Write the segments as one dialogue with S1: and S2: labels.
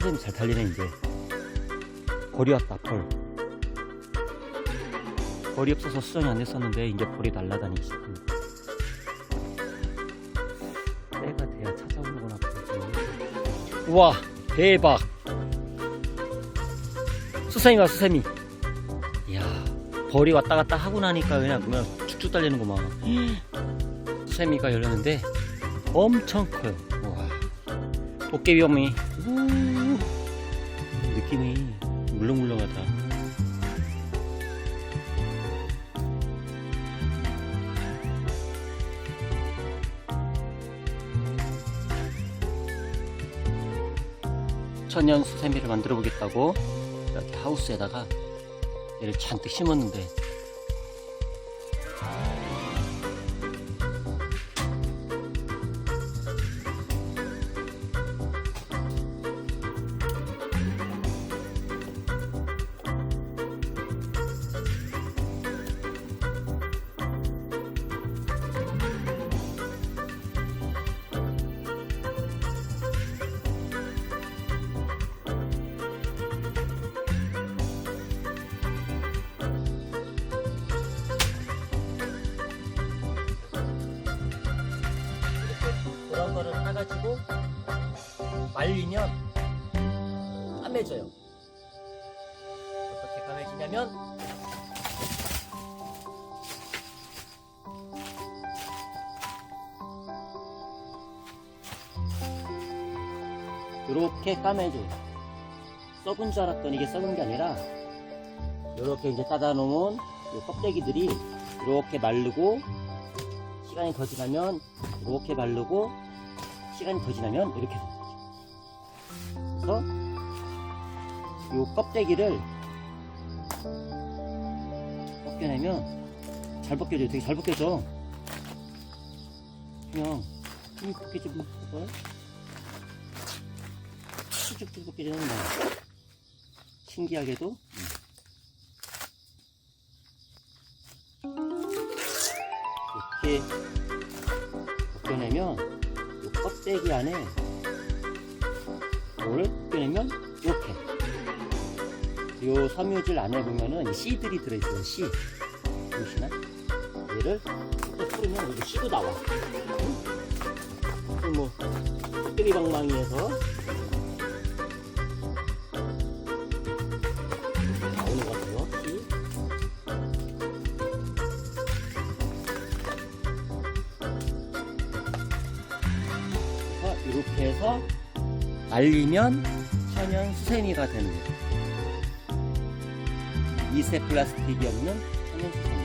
S1: 수세미 잘 달리네 이제. 벌이 왔다 벌 벌이 없어서 수정이 안 됐었는데 이제 벌이 날라다니기 시작합니다. 때가 돼야 찾아오는구나. 우와 대박. 수세미가 수세미. 이야 벌이 왔다 갔다 하고 나니까 그냥 그냥 쭉쭉 달리는구만. 수세미가 열렸는데 엄청 커요. 우와. 도깨비 어미 우 느낌이 물렁물렁하다. 천연 수세미를 만들어 보겠다고 이렇게 하우스에다가 얘를 잔뜩 심었는데 거를 따가지고 말리면 까매져요. 어떻게 까매지냐면 이렇게 까매져요. 썩은 줄 알았더니 이게 썩은 게 아니라 이렇게 이제 따다 놓은 이 껍데기들이 이렇게 마르고 시간이 더 지나면 이렇게 마르고 시간이 더 지나면 이렇게. 그래서 이 껍데기를 벗겨내면 잘 벗겨져요. 되게 잘 벗겨져. 그냥 이 벗겨지면 봐봐요. 쭉쭉 벗겨지는 거. 신기하게도 이렇게 벗겨내면 이 껍데기 안에 뭘 벗겨내면 이렇게. 이 섬유질 안에 보면은 이 씨들이 들어있어요 씨. 보시나? 얘를 또 풀으면 이게 씨도 나와. 그뭐 껍데기 방망이에서 이렇게 해서 말리면 천연 수세미가 되는 거죠. 미세 플라스틱이 없는 천연 수세미.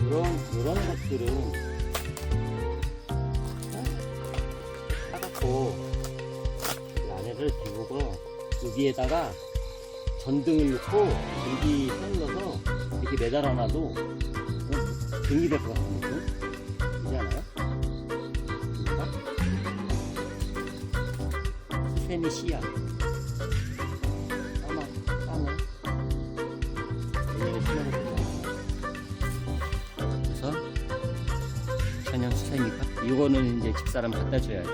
S1: 이런 이런 것들은 따갖고 이 안에를 비우고 여기에다가 전등을 넣고 전기 선 넣어서 이렇게 매달아놔도 등이 될것 같은 느 세미 씨야. 얘를 심어놓고 그래서 천연 수세미가 이거는 이제 집사람 갖다 줘야 돼.